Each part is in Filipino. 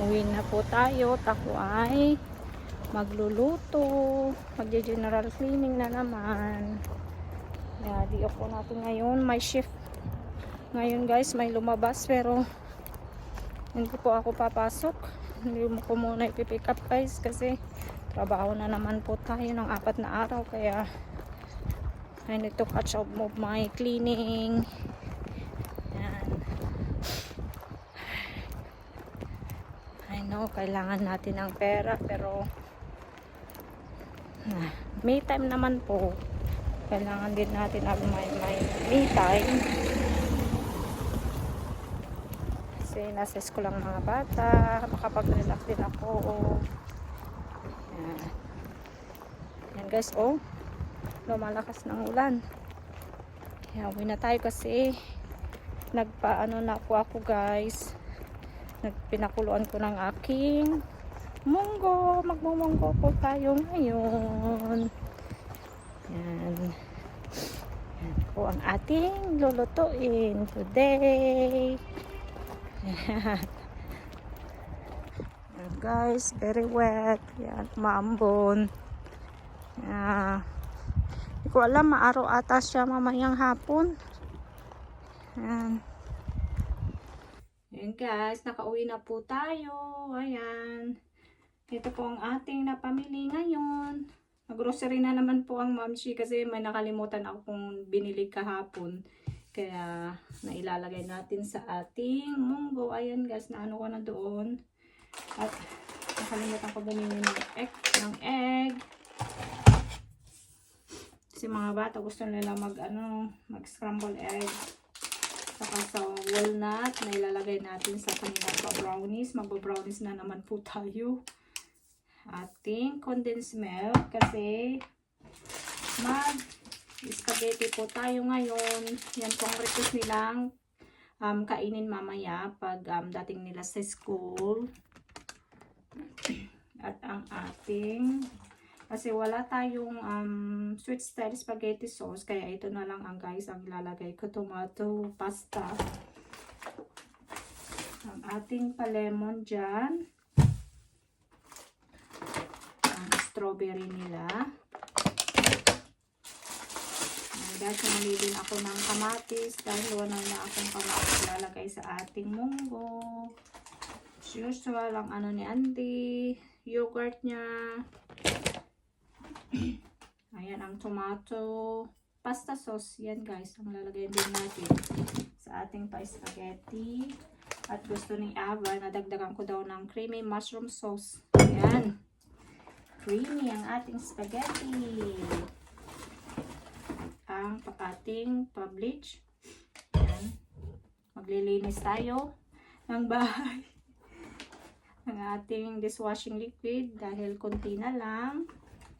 Uwi na po tayo. Ako ay magluluto. Magje-general cleaning na naman. Di ako natin ngayon. May shift. Ngayon guys, may lumabas pero hindi po ako papasok. Hindi mo ko muna ipipick up guys kasi trabaho na naman po tayo ng apat na araw kaya I need to catch up of my cleaning. I know, kailangan natin ng pera pero ah, may time naman po. Kailangan din natin ang may, may me time. Kasi nasa school lang mga bata. Makapag-relax din ako. Yan. Yan guys, oh. Lumalakas ng ulan. Kaya uwi na tayo kasi nagpaano na po ako guys. Nagpinakuluan ko ng aking munggo. Magmumunggo po tayo ngayon. Yan. Yan po ang ating lulutuin today. Yan. Yan guys, very wet. Yan, maambon. Yan. Hindi ko alam, maaraw ata siya mamayang hapon. Yan. Yan guys, nakauwi na po tayo. Ayan. Ito po ang ating napamili ngayon. Nag-grocery na naman po ang mamshi kasi may nakalimutan ako kung binili kahapon. Kaya nailalagay natin sa ating munggo. Ayan guys, naano ko na doon. At nakalimutan ko bumili ng egg. Ng egg. Kasi mga bata gusto nila mag ano, mag scramble egg. Saka sa walnut na ilalagay natin sa kanilang pa-brownies. Magba-brownies na naman po tayo. Ating condensed milk kasi mag spaghetti po tayo ngayon. Yan po ang request nilang um, kainin mamaya pag um, dating nila sa school. At ang ating kasi wala tayong um, sweet style spaghetti sauce. Kaya ito na lang ang guys ang ilalagay ko. Tomato pasta. Ang ating palemon dyan. Ang strawberry nila. Namili din ako ng kamatis. Dahil wala na akong kamatis ilalagay sa ating munggo. As usual, ang ano ni Auntie. Yogurt niya. Ayan ang tomato pasta sauce. Yan guys, ang lalagay din natin sa ating pa-spaghetti. At gusto ni Ava, nadagdagan ko daw ng creamy mushroom sauce. Ayan. Creamy ang ating spaghetti. Ang ating pa-bleach. Maglilinis tayo ng bahay. ng ating dishwashing liquid dahil konti na lang.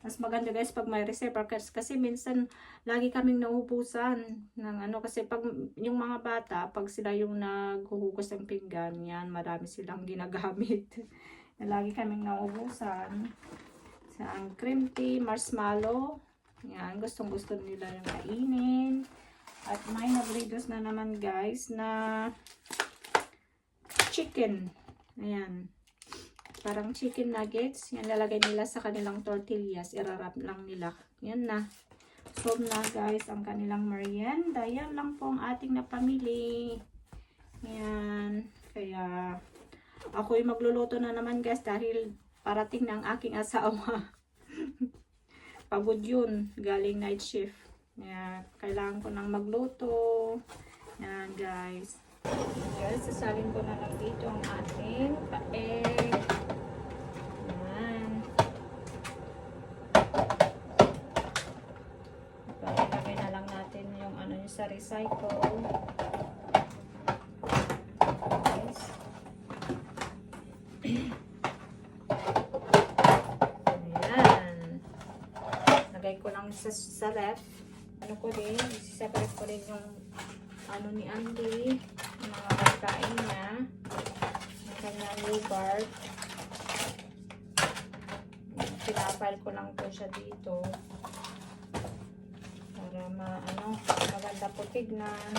Mas maganda guys pag may reserve kasi minsan lagi kaming nauubusan ng ano kasi pag yung mga bata pag sila yung naghuhugas ng pinggan yan marami silang ginagamit. lagi kaming nauubusan. Sa ang cream tea, marshmallow. Yan, gustong gusto nila yung kainin. At may nag-reduce na naman guys na chicken. Ayan parang chicken nuggets. Yan lalagay nila sa kanilang tortillas. Irarap lang nila. Yan na. Solve na guys ang kanilang merienda. Yan lang po ang ating napamili. Yan. Kaya ako'y magluluto na naman guys dahil parating na ang aking asawa. Pagod yun. Galing night shift. Yan. Kailangan ko nang magluto. Yan guys. Guys, sasalin ko na lang dito ang ating pa-egg. Yan. Ilagay na lang natin yung ano sa recycle. Guys. Ayan. Lagay ko lang sa, sa ref. Ano ko din, isi-separate ko din yung ano ni Andy, yung mga pagkain niya, yung kanyang yogurt, tinapay. Ipapile ko lang po siya dito. Ma, ano, maganda po tignan.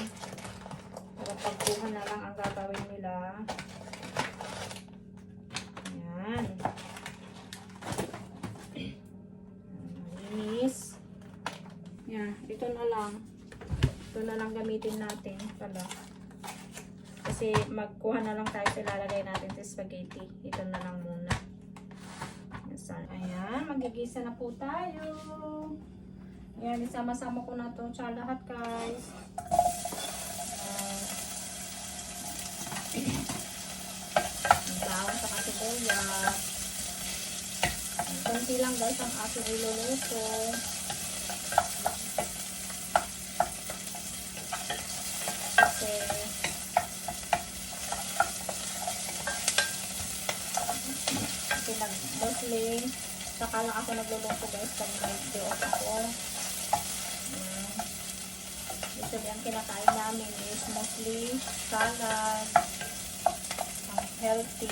Para pagkuha na lang ang gagawin nila. Ayan. Malinis. Yan, ito na lang. Ito na lang gamitin natin pala. Kasi magkuha na lang tayo sa ilalagay natin sa spaghetti. Ito na lang muna. Ayan, magigisa na po tayo. Ayan, isama-sama ko na to sa lahat guys. Ang bawang sa kasibuyas. Konti lang guys ang aking iluluto. Kasi nag-mostly saka lang ako nagluluto guys pag day off ako. Ayan. Usually ang kinakain namin is mostly salad, ang healthy.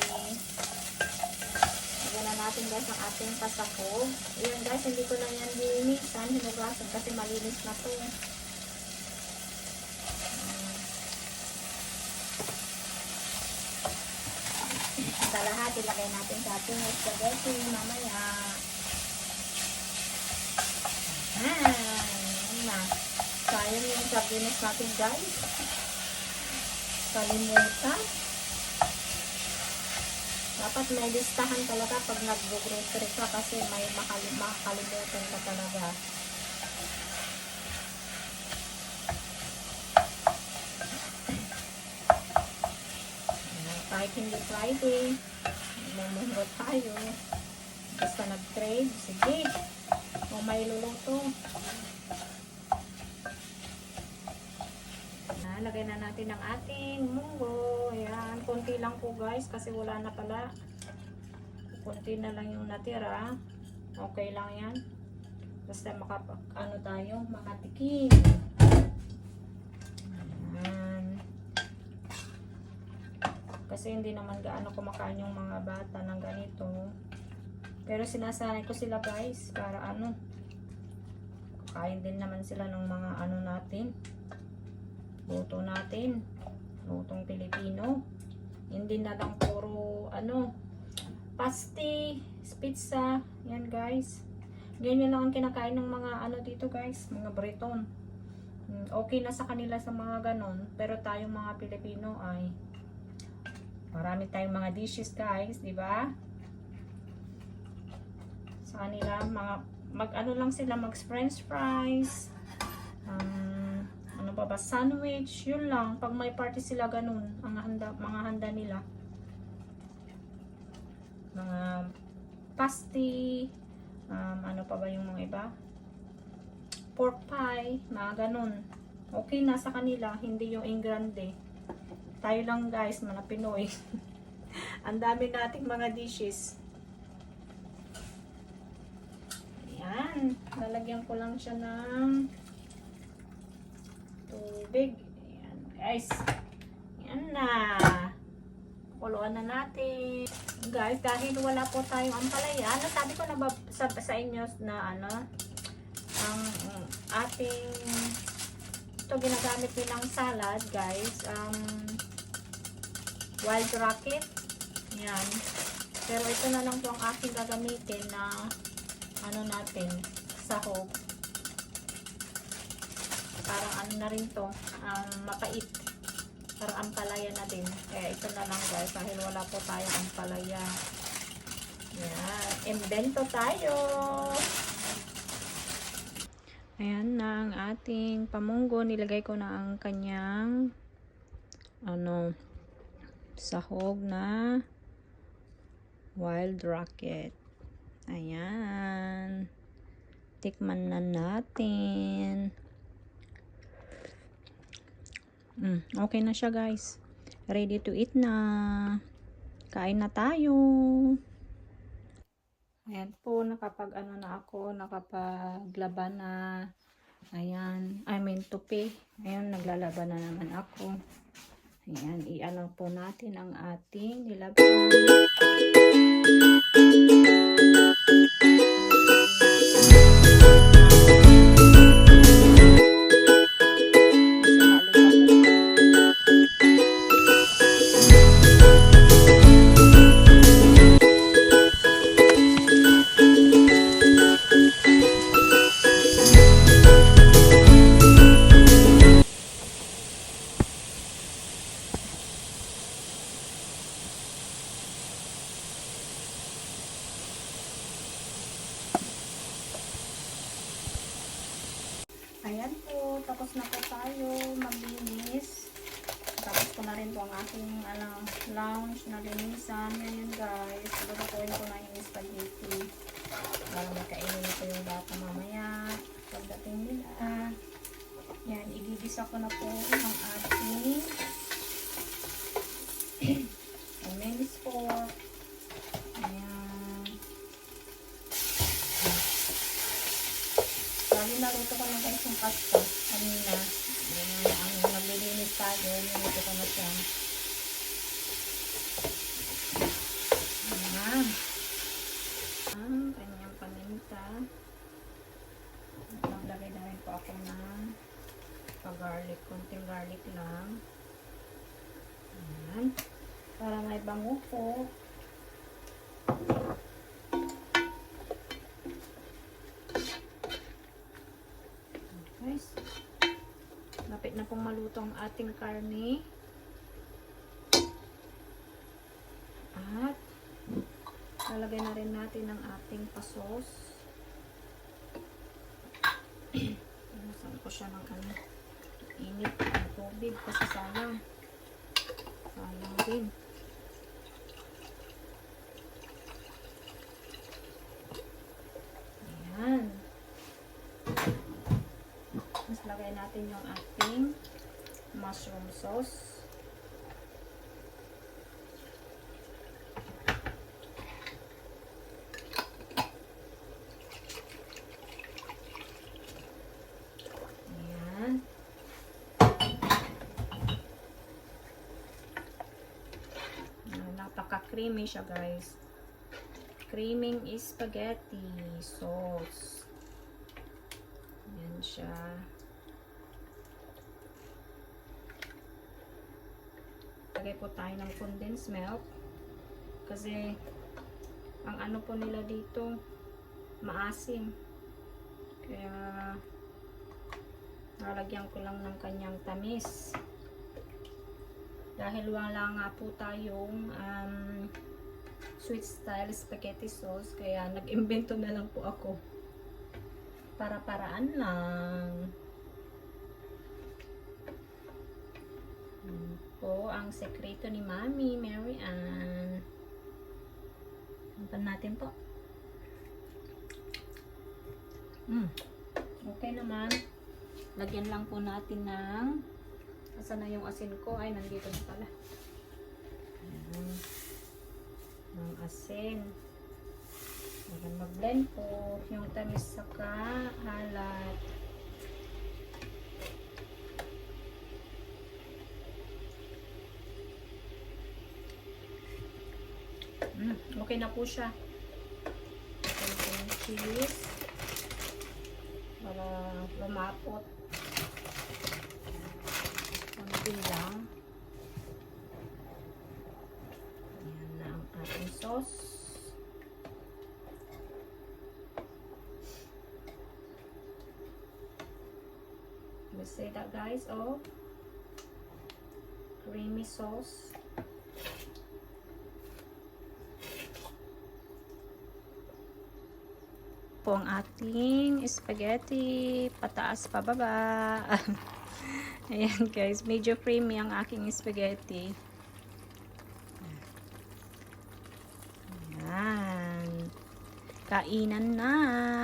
Lagyan na natin guys ang ating pasako. Ayan guys, hindi ko na yan linisan, hinugasan kasi malinis na to. Sa lahat, ilagay natin sa ating spaghetti mamaya. Ayan. na. Sayang yung sardinas natin guys. Kalimutan. Dapat may listahan talaga pag nag-grocery ka kasi may makali makakalimutan ka talaga. Ayan, Kahit hindi Friday, mumunggo tayo. Basta nag-trade, sige. Kung may luluto. Lagay na natin ang ating munggo. Ayan, konti lang po guys kasi wala na pala. Konti na lang yung natira. Okay lang yan. Basta makapag, ano tayo, makatikim. Ayan. Kasi hindi naman gaano kumakain yung mga bata ng ganito. Pero sinasanay ko sila guys para ano, kain din naman sila ng mga ano natin. Luto natin. Lutong Pilipino. Hindi na lang puro ano, pasti, pizza. Yan guys. Ganyan lang ang kinakain ng mga ano dito guys, mga Breton. Mm, Okay na sa kanila sa mga ganon. Pero tayong mga Pilipino ay marami tayong mga dishes guys, di ba? Sa kanila, mga mag ano lang sila, mag french fries. Um, pa ba, sandwich, yun lang. Pag may party sila ganun, ang handa, mga handa nila. Mga pasty, um, ano pa ba yung mga iba? Pork pie, mga ganun. Okay na sa kanila, hindi yung ingrande. Tayo lang guys, mga Pinoy. Ang dami nating mga dishes. Ayan. Lalagyan ko lang siya ng tubig. Ayan guys. Ayan na. Kuluan na natin. Guys, dahil wala po tayong ampalaya, ano sabi ko na ba sa, sa inyo na ano, ang um, ating ito ginagamit nilang salad guys um, wild rocket yan pero ito na lang po ang aking gagamitin na ano natin sahog parang ano na rin to um, mapait parang ampalaya na din kaya ito na lang guys dahil wala po tayong ampalaya yan invento tayo Ayan na ang ating pamunggo. Nilagay ko na ang kanyang ano sahog na wild rocket. Ayan. Tikman na natin. Mm, okay na siya guys. Ready to eat na. Kain na tayo. Ayan po, nakapag ano na ako, nakapaglaban na. Ayan, I mean tupi. Ayan, naglalaban na naman ako. Ayan, i-ano po natin ang ating nilaban. Ayan po, tapos na po tayo maglinis. Tapos ko na rin po ang aking ano, lounge na linisan. Ngayon guys, lulutuin ko na yung spaghetti. Para makainin ko yung bata mamaya. Pagdating nila. Yan, igigisa ko na po ang ating ang melis pork. Ayan. Lagi naruto ko na guys yung pasta kanina. Ayan, ang naglilinis tayo. Niluto ko na siya. Ayan. Ang kanyang paminta. Maglagay na rin po ako ng pa-garlic. Kunting garlic lang. Ayan. Para may bango po. Guys, lapit na pong maluto ang ating karne. At lalagay na rin natin ang ating pasos. Saan ko siya ng ano, init ng tubig kasi sayang. Sayang din. Ayan. Mas lagay natin yung ating mushroom sauce. Ayan. Napaka-creamy siya guys. Creaming spaghetti sauce. Ayan siya. Lagay po tayo ng condensed milk. Kasi, ang ano po nila dito, maasim. Kaya, lalagyan ko lang ng kanyang tamis. Dahil wala nga po tayong um, sweet style spaghetti sauce, kaya nag-invento na lang po ako. Para-paraan lang. Yan po ang sekreto ni Mami, Mary Ann. Hampan natin po. Mm. Okay naman. Lagyan lang po natin ng Asan na yung asin ko? Ay, nandito na pala. Ayan. Ng asin. Para mag-blend po yung tamis saka halat. Mm, okay na po siya. Konting cheese. Para lumapot. Konti lang. Ayan na ang ating sauce. You see that guys, oh. Creamy sauce. Po ang ating spaghetti. Pataas pababa ayan guys. Medyo creamy ang aking spaghetti. Ayan. Kainan na.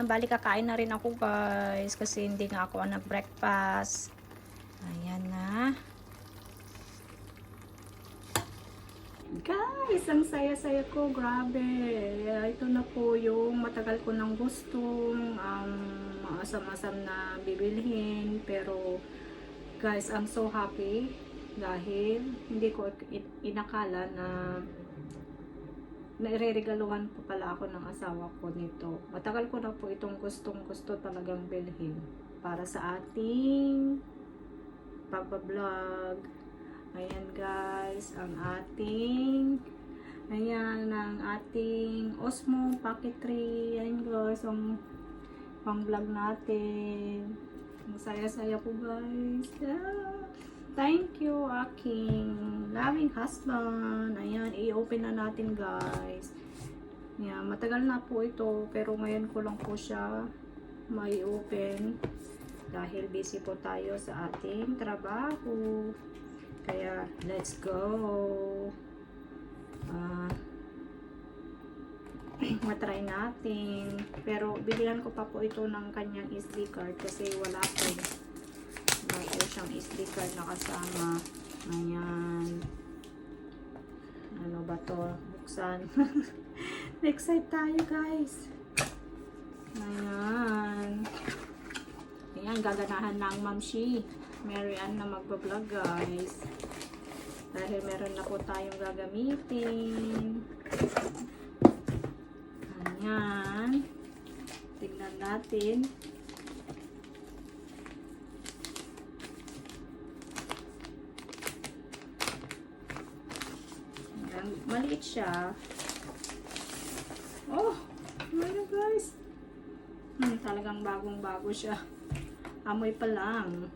Bali kakain na rin ako guys kasi hindi nga ako nag breakfast ayan na Guys, ang saya-saya ko, grabe. Ito na po yung matagal ko nang gustong um, asam-asam na bibilhin. Pero, guys, I'm so happy dahil hindi ko in- inakala na naireregaluhan po pala ako ng asawa ko nito. Matagal ko na po itong gustong gusto talagang bilhin para sa ating pagbablog. Ayan guys, ang ating ayan ang ating Osmo Pocket 3. Ayan guys, ang pang vlog natin. Ang saya-saya po guys. Thank you aking loving husband. Ayan, i-open na natin guys. Ayan, matagal na po ito pero ngayon ko lang po siya may open. dahil busy po tayo sa ating trabaho. Kaya, let's go! Ah, matry natin. Pero, bigyan ko pa po ito ng kanyang SD card kasi wala po. Po siyang SD card na kasama. Ayan. Ano ba to? Buksan. Excited tayo, guys. Ayan. Ayan, gaganahan na ang mamshi. Mary Ann na magbablog, guys. Dahil meron na po tayong gagamitin. Ayan. Tignan natin. Ayan, maliit siya. Oh! Ayan guys. Hmm, talagang bagong bago siya. Amoy pa lang.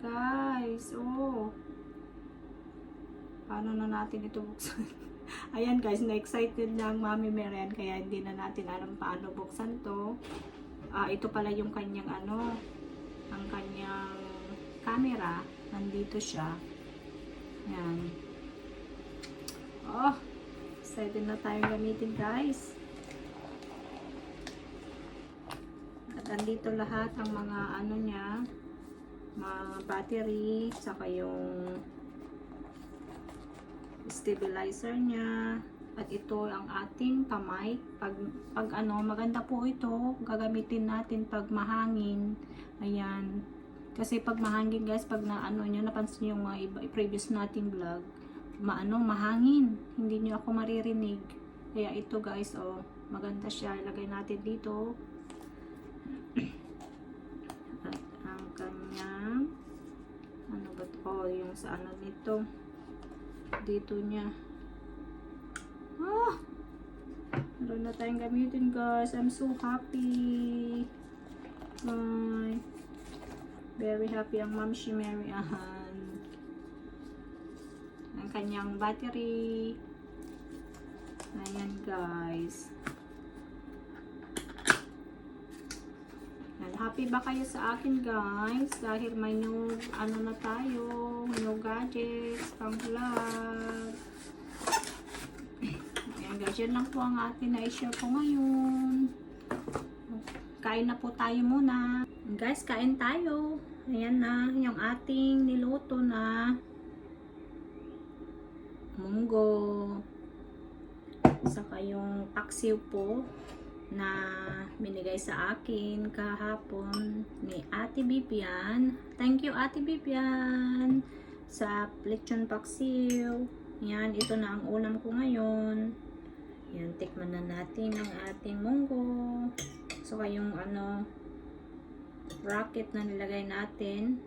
Guys. Oh. Paano na natin ito buksan? Ayan guys, na-excited na ang Mami Merian kaya hindi na natin alam paano buksan to. Ah, ito pala yung kanyang ano, ang kanyang camera. Nandito siya. Ayan. Oh, excited na tayong gamitin guys. At andito lahat ang mga ano niya, mga battery, saka yung stabilizer niya. At ito ang ating pamic. Pag, pag ano, maganda po ito. Gagamitin natin pag mahangin. Ayan. Kasi pag mahangin guys, pag na ano nyo, napansin yung mga iba, previous nating vlog, maano, mahangin. Hindi nyo ako maririnig. Kaya ito guys, oh, maganda siya. Ilagay natin dito. Ano ba to? Oh, yung sa ano nito. Dito niya. Ah! Meron na tayong gamitin guys. I'm so happy. Bye. Very happy ang ma'am si Mary Ann. Ang kanyang battery. Ayan guys. Happy ba kayo sa akin guys? Dahil may new, ano na tayo, new gadgets, pang vlog. Ayan guys, yan lang po ang atin na i-share ko ngayon. Kain na po tayo muna. Guys, kain tayo. Ayan na, yung ating niluto na munggo. Saka yung paksiw po na binigay sa akin kahapon ni Ate Bibian. Thank you Ate Bibian sa lechon paksiw. Yan, ito na ang ulam ko ngayon. Yan, tikman na natin ang ating munggo. Saka yung ano, rocket na nilagay natin.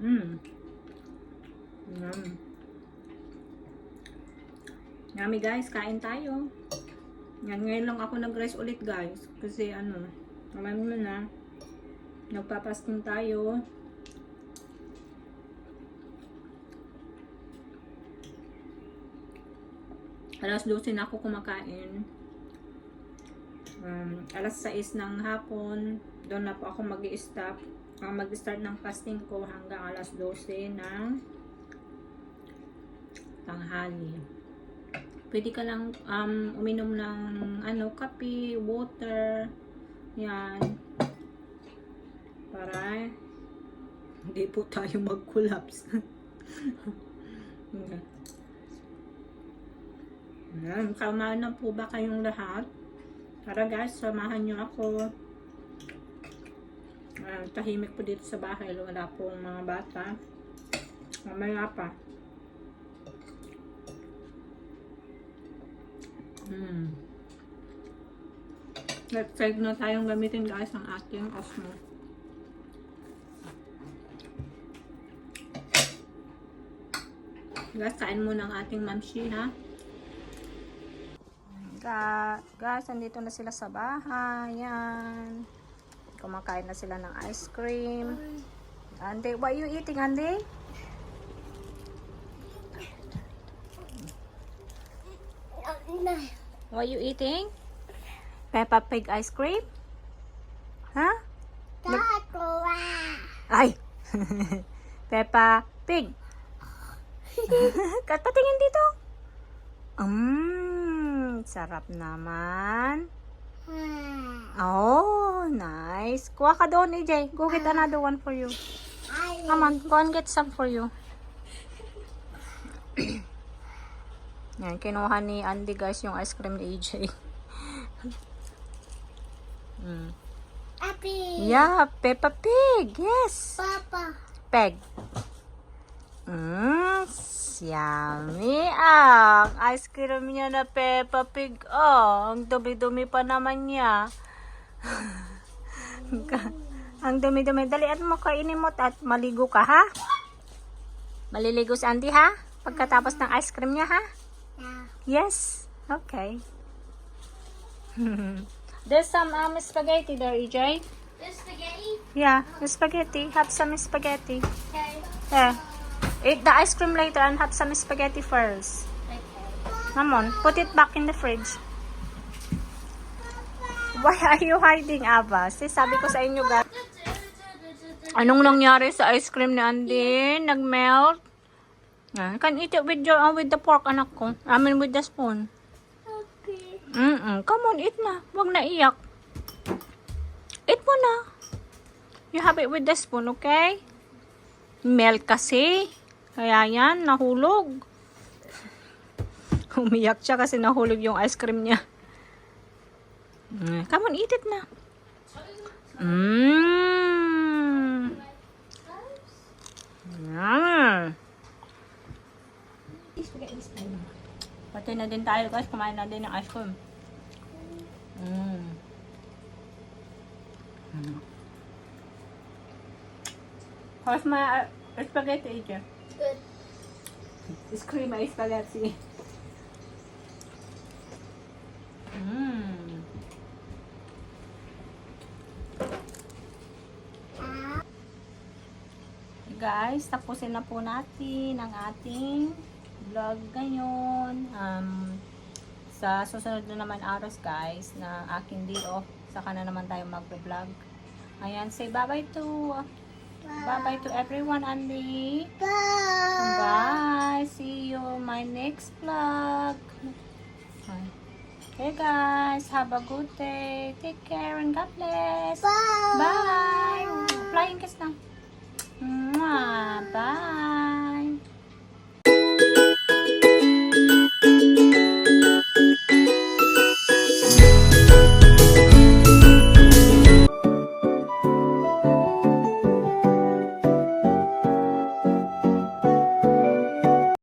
Mmm. Yum. Yummy guys, kain tayo. Yan, ngayon lang ako nag-rice ulit guys. Kasi ano, alam mo na, nagpapasting tayo. Alas 12 na ako kumakain. Um, alas 6 ng hapon, doon na po ako mag stop Ang mag-start ng fasting ko hanggang alas 12 ng tanghali. Pwede ka lang um, uminom ng ano, kape, water, yan. Para hindi po tayo mag-collapse. Yan, kalmahan na po ba kayong lahat? Tara guys, samahan nyo ako. Uh, tahimik po dito sa bahay. Wala pong mga bata. Mamaya pa. Let's try na tayong gamitin guys ng ating Osmo. Guys, kain muna ang ating mamshi ha. Guys, andito na sila sa bahay. Yan. Kumakain na sila ng ice cream. Andy, what are you eating, Andy? What are you eating? Peppa Pig ice cream? Huh? Ay! Peppa Pig. Kat patingin dito. Mmm, sarap naman. Oh, nice. Kuha ka doon, AJ. Go get another one for you. Come on, go and get some for you. Yan, kinuha ni Andy guys yung ice cream ni AJ. mm. Happy. Yeah, Peppa Pig. Yes. Papa. Peg. Mmm, yummy. Ah, ang ice cream niya na Peppa Pig. Oh, ang dumi-dumi pa naman niya. ang dumi-dumi. Dalian mo kainin mo at maligo ka, ha? Maliligo si Andy, ha? Pagkatapos ng ice cream niya, ha? Yeah. Yes. Okay. There's some um, spaghetti there, EJ. This spaghetti. Yeah, the spaghetti. Have some spaghetti. Okay. Yeah. Eat the ice cream later and have some spaghetti first. Okay. Come on, put it back in the fridge. Why are you hiding, Ava? Si sabi ko sa inyo, guys. Anong nangyari sa ice cream ni Andy? Nag-melt? Ah, can eat it with your uh, with the pork, anak ko. I mean, with the spoon. Okay. Mm-mm. Come on, eat na. Huwag na iyak. Eat mo na. You have it with the spoon, okay? Melt kasi. Kaya yan, nahulog. Umiyak siya kasi nahulog yung ice cream niya. Mm, Come on, eat it na. Mmm. Yum. Pati na din tayo guys, kumain na din ng ice cream. Mm. Mm. How's my uh, spaghetti, AJ? Good. It's creamy spaghetti. Mm. Guys, tapusin na po natin ang ating vlog ngayon. Um, sa susunod na naman aros guys na aking day off, saka na naman tayo mag-vlog. Ayan, say bye-bye to bye-bye to everyone, Andy. Bye. Bye. See you my next vlog. Bye. Okay guys, have a good day. Take care and God bless. Bye. Bye. Flying kiss na. Mwah. Bye.